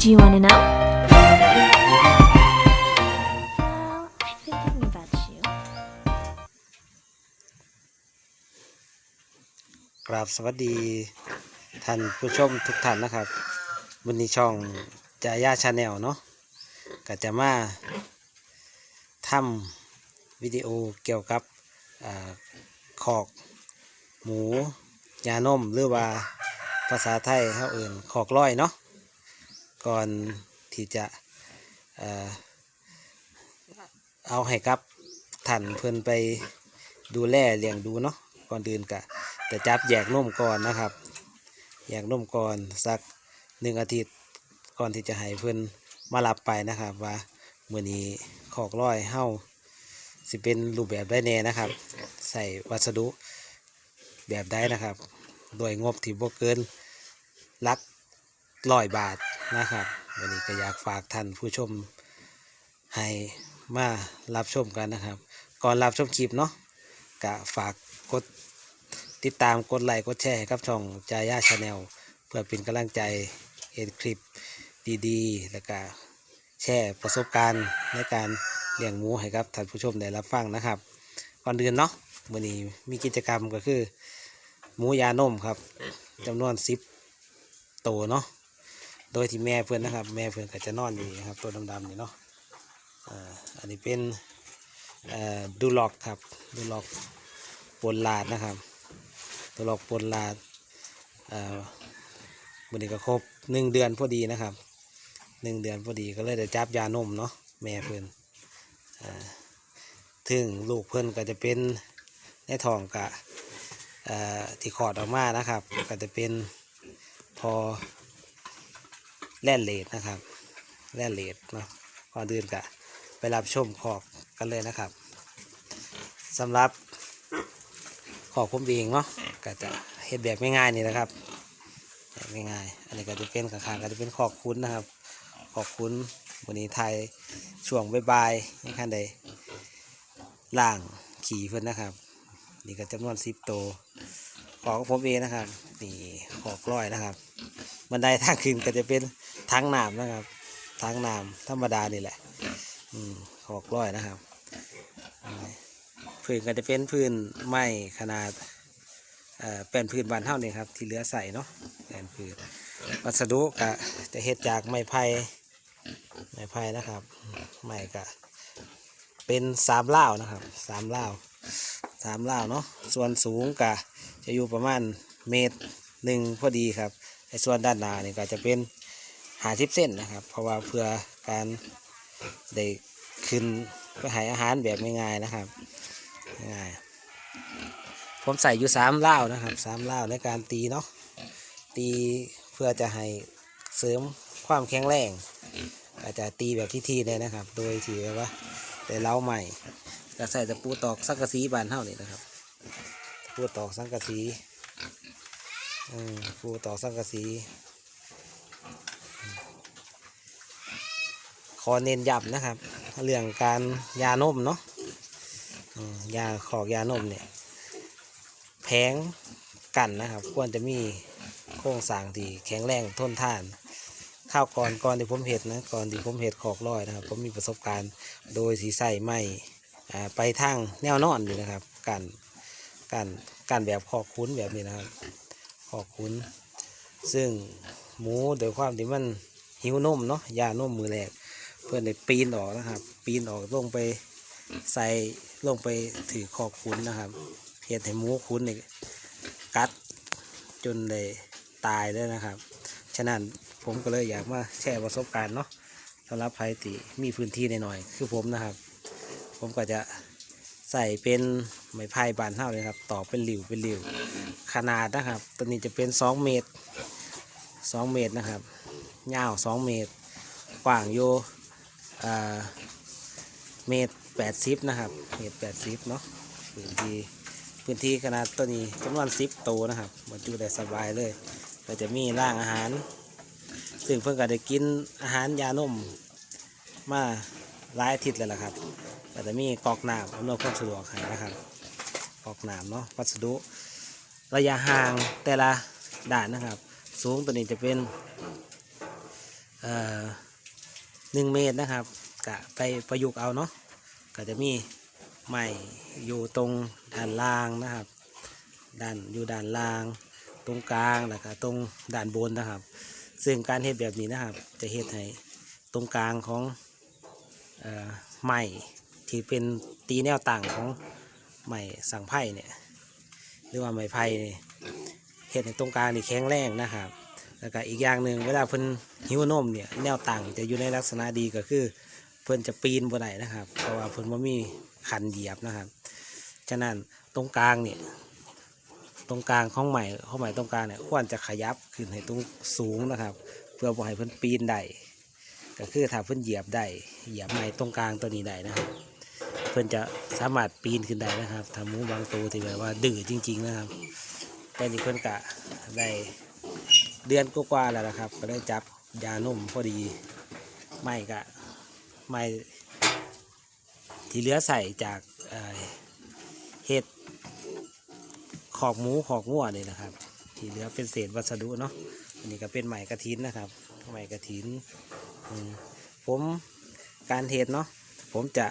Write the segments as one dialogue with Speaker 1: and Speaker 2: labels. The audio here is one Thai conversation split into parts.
Speaker 1: Do you want to know? Well, I've been thinking about you.
Speaker 2: กราบสวัสดีท่านผู้ชมทุกท่านนะครับ วันนี้ช่องจายาชาแนลเนาะก็จะมาทำวิดีโอเกี่ยวกับอาขอกหมูยานมหรือว่าภาษาไทยเขาเอื่นขอกร้อยเนาะ ก่อนที่จะเอาให้กับท่านเพื่อนไปดูแลเลี้ยงดูเนาะก่อนอื่นกะแต่จับแยกนมก่อนนะครับแยกนมก่อนสักหนึ่งอาทิตย์ก่อนที่จะให้เพื่อนมารับไปนะครับว่าเมื่อนี้ขอกร้อยเฮ้าสิเป็นรูปแบบได้แน่นะครับ ใส่วัสดุแบบได้นะครับ โดยงบที่บ่เกินลักร้อยบาท นะครับวันนี้ก็อยากฝากท่านผู้ชมให้มารับชมกันนะครับ ก่อนรับชมคลิปเนาะก็ฝากกดติดตามกดไลค์กดแชร์ให้กับช่องจายาชาแนลเพื่อเป็นกำลังใจเห็นคลิปดีๆ แล้วก็แชร์ประสบการณ์ในการเลี้ยงหมูให้กับท่านผู้ชมได้รับฟังนะครับ ก่อนอื่นเนาะวันนี้มีกิจกรรมก็คือ หมูยานมครับจำนวนสิบตัวเนาะ โดยที่แม่เพื่อนนะครับ แม่เพื่อนก็จะนอนอยู่นะครับ ตัวดำๆนี่เนาะอันนี้เป็นดูล็อกครับดูล็อกปนลาดนะครับตัวหลอกปนลาดเอ่อวันนี้ก็ครบหนึ่งเดือนพอดีนะครับหนึ่งเดือนพอดีก็เลยได้จับยานมเนาะแม่เพื่อนอถึงลูกเพื่อนก็จะเป็นในท้องกะที่ขอดออกมานะครับ ก็จะเป็นพอ แล่นเลดนะครับแล่นเลดเนาะก่อนอื่นกะไปรับชมขอกกันเลยนะครับสำหรับขอบผมเองเนาะก็จะเฮ็ดแบบง่ายๆนี่นะครับแบบง่ายๆอันนี้ก็จะเป็นขางๆก็จะเป็นขอบคุ้นนะครับ ขอบคุ้นวันนี้ไทยช่วงบายๆนี่ขั้นใดล่างขี่เพื่อนนะครับ นี่ก็จำนวนสิบโตวของผมเองนะครับ นี่ขอกร้อยนะครับ บันไดทางขึ้นก็จะเป็นทางน้ำนะครับ ทางน้ำธรรมดานี่แหละอืมขอกร้อยนะครับพื้นก็จะเป็นพื้นไม้ขนาดเอ่อแป้นพื้นบานเท่านี่ครับ ที่เหลือใส่เนาะแป้นพื้นวัสดุก็จะเฮ็ดจากไม้ไผ่ไม้ไผ่นะครับไม้ก็เป็นสามเล่านะครับสามเล่าสามเล่าเนาะส่วนสูงก็จะอยู่ประมาณเมตรหนึ่งพอดีครับ ไอ้ส่วนด้านหน้านี่ก็จะเป็นหาทิปเส้นนะครับ เพราะว่าเพื่อการได้ขึ้นไปใหาอาหารแบบง่ายๆนะครับง่ายผมใส่อยู่สามเล่านะครับสามเล่าในการตีเนาะตีเพื่อจะให้เสริมความแข็งแรงอาจจะตีแบบที่ทีเลยนะครับ โดยที่แบบว่าแต่เล้าใหม่ก็ใส่ตะปูตอกสังกะสีบานเท่านี้นะครับตะปูตอกสังกะสี อืมตะปูตอสังกะสี ขอเน้นย้ำนะครับ เรื่องการยานมเนาะยาขอกยานมเนี่ยแผงกันนะครับ ควรจะมีโครงสร้างที่แข็งแรงทนทาน ข้าวก่อนก่อนที่ผมเห็ดนะก่อนที่ผมเห็ดขอกลอยนะครับ ผมมีประสบการณ์โดยสีใส่ไม้อ่ไปทางแนวนอนอยู่นะครับ กันกันกันแบบขอกคุ้นแบบนี้นะครับ ขอกคุ้นซึ่งหมูโดยความที่มันหิวนมเนาะยานมมือแรกเพื่อนได้ปีนออกนะครับ ปีนออกลงไปใส่ลงไปถือขอบคุ้นะครับเพียรให้หมูคุ้นเนี่ยกัดจนเลยตายเลยนะครับ ฉะนั้นผมก็เลยอยากมาแชร์ประสบการณ์เนาะสำหรับใครที่มีพื้นที่หน่อยๆคือผมนะครับ ผมก็จะ ใส่เป็นไม้พายบานเท่าเลยครับ ต่อเป็นหลิวเป็นหลิวขนาดนะครับ ตัวนี้จะเป็น2เมตร2เมตรนะครับยาว2เมตร กว้างอยู่อ่าเมตรแปดสิบนะครับเมตรแปดสิบเนาะพื้นที่พื้นที่ขนาดตัวนี้จำนวนสิบโตวนะครับบรรจุได้สบายเลยก็จะมีร่างอาหาร ซึ่งเพิ่งก็ได้กินอาหารยานมมาหลายอาทิตย์แล้วล่ะครับ ก็จะมีกอกน้ำอำนวยความสะดวกให้นะครับกอกน้ำเนาะวัสดุระยะห่างแต่ละด่านนะครับ สูงตัวนี้จะเป็นเอ่อหนึ่งเมตรนะครับกะไปประยุกต์เอาเนาะก็จะมีไม้อยู่ตรงด้านล่างนะครับด้านอยู่ด้านล่าง ตรงกลางแล้วก็ตรงด้านบนนะครับ ซึ่งการเฮ็ดแบบนี้นะครับ จะเฮ็ดให้ตรงกลางของเอ่ ไม้ที่เป็นตีแนวต่างของไม้สังไพ่เนี่ยหรือว่าไม้ไผ่เนี่ยเฮ็ดให้ตรงกลางนี่แข็งแรงนะครับ แล้วก็อีกอย่างหนึ่งเวลาเพิ่นหิวนมเนี่ยแนวต่างจะอยู่ในลักษณะดีก็คือเพิ่นจะปีนบ่ได้นะครับ เพราะว่าเพิ่นบ่มีคันเหยียบนะครับ ฉะนั้นตรงกลางเนี่ยตรงกลางของใหม่ของใหม่ตรงกลางเนี่ยควรจะขยับขึ้นให้ตรงสูงนะครับ เพื่อบ่ให้เพิ่นปีนได้ก็คือถ้าเพิ่นเหยียบได้เหยียบใหม่ตรงกลางตัวนี้ได้นะครับ เพิ่อนจะสามารถปีนขึ้นได้นะครับทำมูบางตัวที่แบบว่าดื้อจริง ๆ นะครับ แต่นี่เพิ่อนกะได้เดือนกว่าๆแล้วนะครับ ก็ได้จับยานุ่มพอดีไม่กะไม่ที่เหลือใส่จากเห็ดขอกหมูขอกงัวนี่นะครับ ที่เหลือเป็นเศษวัสดุเนาะอันนี้ก็เป็นไหมกระถินนะครับไหมกระถินผมการเทศเนาะผมจะ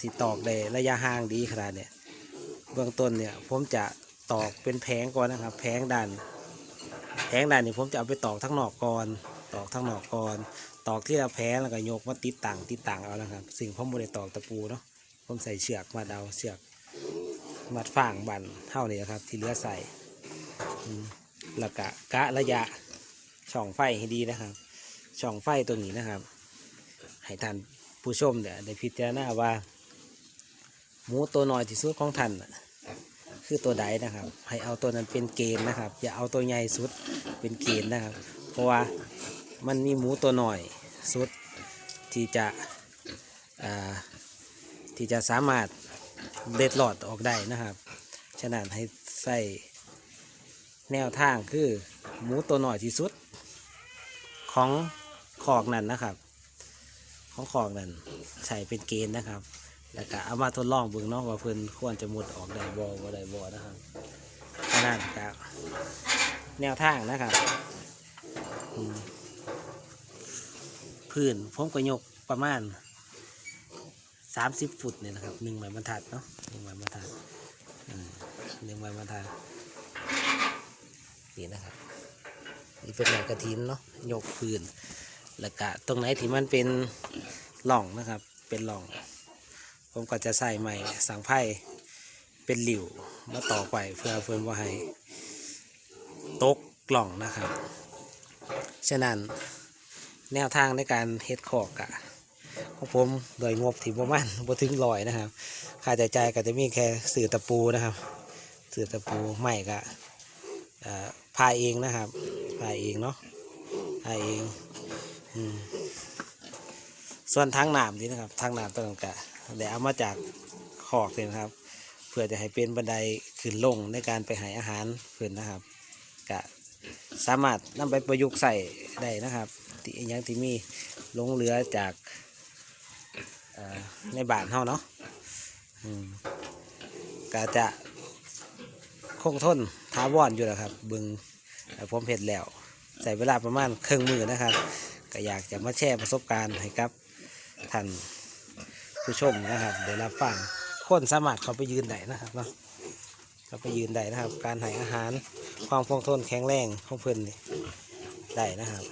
Speaker 2: สิตอกได้ระยะห่างดีขนาดเนี่ยเบื้องต้นเนี่ยผมจะตอกเป็นแผงก่อนนะครับ แผงด้านแผงด้านนี้ผมจะเอาไปตอกทั้งหนอกก่อนตอกทั้งหนอกก่อนตอกที่เราแผงแล้วก็ยกมาติดต่างติดต่างเอานะครับ สิ่งผมไม่ได้ตอกตะปูเนาะผมใส่เชือกมาเดาเชือกมัดฟางบันเท่านี้นครับ ที่เหลือใส่แล้วก็กะระยะช่องไฟให้ดีนะครับ ช่องไฟตัวนี้นะครับให้ท่าน ผู้ชมเนี่ยได้พิจารณาว่า หมูตัวน้อยที่สุดของท่านคือตัวใดนะครับ ให้เอาตัวนั้นเป็นเกณฑ์นะครับ อย่าเอาตัวใหญ่สุดเป็นเกณฑ์นะครับ เพราะว่ามันมีหมูตัวหน่อยสุดที่จะที่จะสามารถเด็ดหลอดออกได้นะครับ ฉะนั้นให้ใส่แนวทางคือหมูตัวหน่อยที่สุดของขอกนั้นนะครับ ของขอกนั้นใส่เป็นเกณฑ์นะครับ แล้วก็เอามาทดลองเบิ่งนาะว่าเพิ่นควรจะมุดออกได้บ่บ่ได้บ่นะครับขนาดกับแนวทางนะครับอืมพื้นผมก็ยกประมาณสามสิบฟุตเนี่ยนะครับหนึ่งไม้บรรทัดเนาะหนึ่งไม้บรรทัดหนึ่งไม้บรรทัดนี่นะครับนี่เป็นไม้กระถินเนาะยกพื้น แล้วก็ตรงไหนที่มันเป็นหล่องนะครับ เป็นหล่อง ผมก็จะใส่ใหม่สังไพ่เป็นหลิวมาต่อไปเพื่อเพื่อนว่าให้ตกกล่องนะครับ ฉะนั้นแนวทางในการเฮ็ดขอกอะของผมโดยงบที่ประมาณบ่ถึงลอยนะครับ ค่าใช้จ่ายก็จะมีแค่สื่อตะปูนะครับ สื่อตะปูใหม่ก็พายเองนะครับพายเองเนาะพายเอง ส่วนทางน้ำนี่นะครับทางน้ำตัวนั้นก็ได้เอามาจากขอกเลยนะครับ เพื่อจะให้เป็นบันไดขึ้นลงในการไปหาอาหารเพื่อนนะครับก็สามารถนำไปประยุกต์ใส่ได้นะครับที่ยังที่มีลงเหลือจากในบ้านเฮาเนาะก็จะคงทนท้าวอนอยู่นะครับ บึงผมเห็ดแล้ว ใส่เวลาประมาณครึ่งมือนะครับ ก็อยากจะมาแชร์ประสบการณ์ให้กับท่านผู้ชมนะครับเดี๋ยวรับฟังคนสามารถเขาไปยืนได้นะครับเนาะเขาไปยืนได้นะครับ การให้อาหารความคงทนแข็งแรงของเพิ่นนี่ได้นะครับ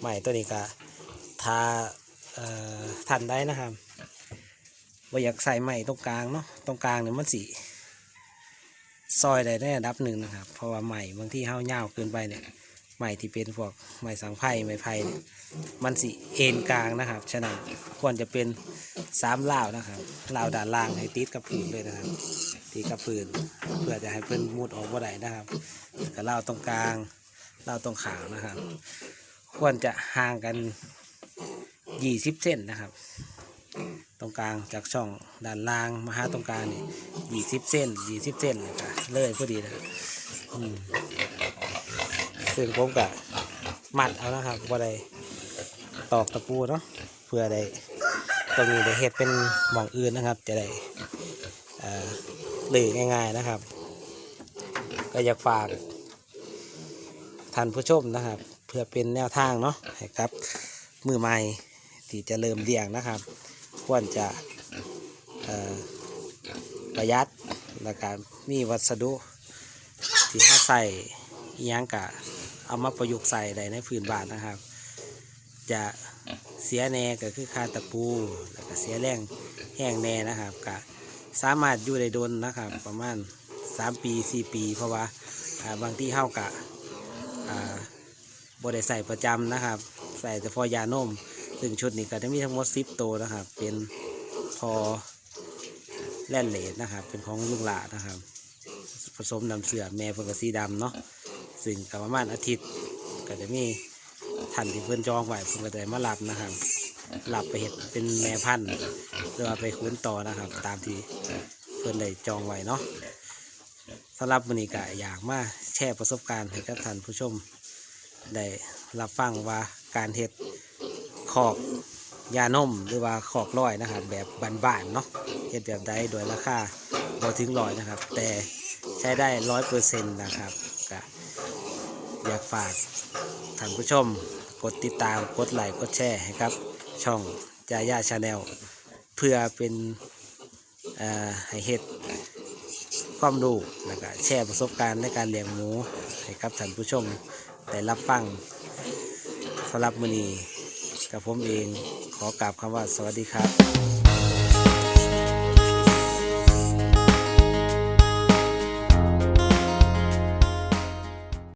Speaker 2: ใหม่ตัวนี้ก็ทาเอ่อทันได้นะครับว่าอยากใส่ใหม่ตรงกลางเนาะตรงกลางเนี่ยมันสีซอยได้ในระดับหนึ่งนะครับ เพราะว่าใหม่บางที่เฮาเงาวเกินไปเนี่ย ใหม่ที่เป็นพวกใหม่สังไพ่ไม้ไผ่มันสิเอ็นกลางนะครับ ฉะนั้นควรจะเป็นสามล่าวนะครับล่าวด้านล่างให้ติดกับพื้นเลยนะครับติดกับพื้นเพื่อจะให้เพื่อนมุดออกบ่ได้นะครับกับล่าวตรงกลางล่าวตรงขางนะครับ ควรจะห่างกันยี่สิบเซนนะครับ ตรงกลางจากช่องด้านล่างมาหาตรงกลางนี่ยี่สิบเซนยี่สิบเซนเลยก็เลยพอดีนะครับ ซึ่งผมก็มัดเอานะครับว่าได้ตอกตะปูเนาะเพื่อได้ตรงนี้ได้เห็ดเป็นหม่องอื่นนะครับ จะได้เอ่อหลือง่ายๆนะครับ ก็อยากฝากท่านผู้ชมนะครับ เพื่อเป็นแนวทางเนาะครับ มือใหม่ที่จะเริ่มเลี้ยงนะครับ ควรจะประหยัดและการมีวัสดุที่ถ้าใส่ยังกะ เอามาประยุกต์ใส่ได้ในพื้นบ้านนะครับ จะเสียแน่ก็คือคาตะปู แล้วก็เสียแรงแห้งแน่นะครับก็สามารถอยู่ได้ดนนะครับ ประมาณ 3 ปี 4 ปี เพราะว่าบางที่เฮากะบ่ได้ใส่ประจำนะครับ ใส่แต่พอยานมซึ่งชุดนี้ก็จะมีทั้งหมด10ตัวนะครับ เป็นพอแล่นเลดนะครับ เป็นของลุงหลานะครับ ผสมน้ำเสือแม่เพิ่นก็สีดำเนาะ ซึ่งก็ประมาณอาทิตย์ก็จะมีท่านที่เพิ่นจองไว้เพิ่นก็จะมารับนะครับรับไปเห็ดเป็นแม่พันธุ์หรือว่าไปคุ้นต่อนะครับ ตามที่เพิ่นได้จองไว้เนาะสำหรับวันนี้ก็อยากมาแชร์ประสบการณ์ให้กับท่านผู้ชมได้รับฟังว่าการเห็ดขอกยานมหรือว่าขอกร้อยนะครับ แบบบ้านๆเนาะเห็ดแบบใดโดยราคาบ่ถึงร้อยนะครับ แต่ใช้ได้ร้อยเปอร์เซ็นต์นะครับก็ อยากฝากท่านผู้ชม กดติดตามกดไลค์กดแชร์ให้ครับ ช่องจาย่าชาแนลเพื่อเป็นเอ่อให้เห็ดความรู้แล้วก็แชร์ประสบการณ์ในการเลี้ยงหมูให้กับท่านผู้ชมได้รับฟังสำหรับมือนีกับผมเองขอกราบคำว่าสวัสดีครับ